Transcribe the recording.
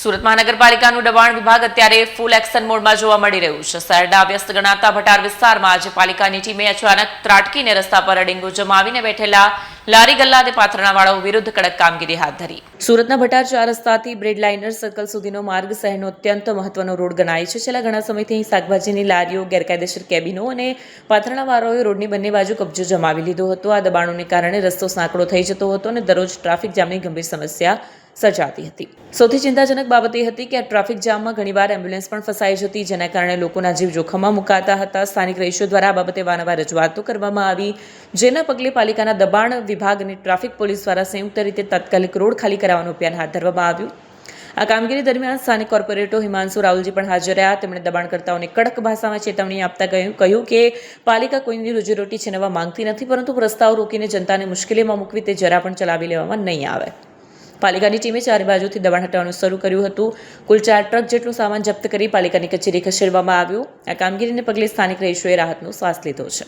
સુરત મહાનગરપાલિકાનું દબાણ વિભાગ અત્યારે ફૂલ એક્શન મોડમાં જોવા મળી રહ્યું છે. શહેરના વ્યસ્ત ગણાતા ભટાર વિસ્તારમાં આજે પાલિકાની ટીમે અચાનક ત્રાટકીને રસ્તા પર અડિંગો જમાવીને બેઠેલા લારી ગલ્લા અને પાથરણાવાળાઓ વિરુદ્ધ કડક કામગીરી હાથ ધરી. સુરતના ભટાર ચાર રસ્તાથી બ્રેડ લાઇનર સર્કલ સુધીનો માર્ગ શહેરનો અત્યંત મહત્વનો રોડ ગણાય છે. છેલ્લા ઘણા સમયથી શાકભાજીની લારીઓ, ગેરકાયદેસર કેબિનો અને પાથરણાવાળાઓએ રોડની બંને બાજુ કબજો જમાવી લીધો હતો. આ દબાણોને કારણે રસ્તો સાંકડો થઈ જતો હતો અને દરરોજ ટ્રાફિક જામની ગંભીર સમસ્યા સર્જાતી હતી. સૌથી ચિંતાજનક બાબત એ હતી કે આ ટ્રાફિક જામમાં ઘણીવાર એમ્બ્યુલન્સ પણ ફસાઈ જતી, જેના કારણે લોકોના જીવ જોખમમાં મુકાતા હતા. સ્થાનિક રહીશો દ્વારા આ બાબતે વારંવાર રજૂઆતો કરવામાં આવી, જેના પગલે પાલિકાના દબાણ વિભાગ અને ટ્રાફિક પોલીસ દ્વારા સંયુક્ત રીતે તાત્કાલિક રોડ ખાલી કરાવવાનું અભિયાન હાથ ધરવામાં આવ્યું. આ કામગીરી દરમિયાન સ્થાનિક કોર્પોરેટર હિમાંશુ રાહુલજી પણ હાજર રહ્યા. તેમણે દબાણકર્તાઓને કડક ભાષામાં ચેતવણી આપતા કહ્યું કે પાલિકા કોઈની રોજીરોટી છીનવવા માંગતી નથી, પરંતુ પ્રસ્તાવ રોકીને જનતાને મુશ્કેલીમાં મૂકવી તે જરા પણ ચલાવી લેવામાં નહીં આવે. પાલિકાની ટીમે ચારે બાજુથી દબાણ હટાવવાનું શરૂ કર્યું હતું. કુલ ચાર ટ્રક જેટલું સામાન જપ્ત કરી પાલિકાની કચેરી ખસેડવામાં આવ્યું. આ કામગીરીને પગલે સ્થાનિક રહીશોએ રાહતનો શ્વાસ લીધો છે.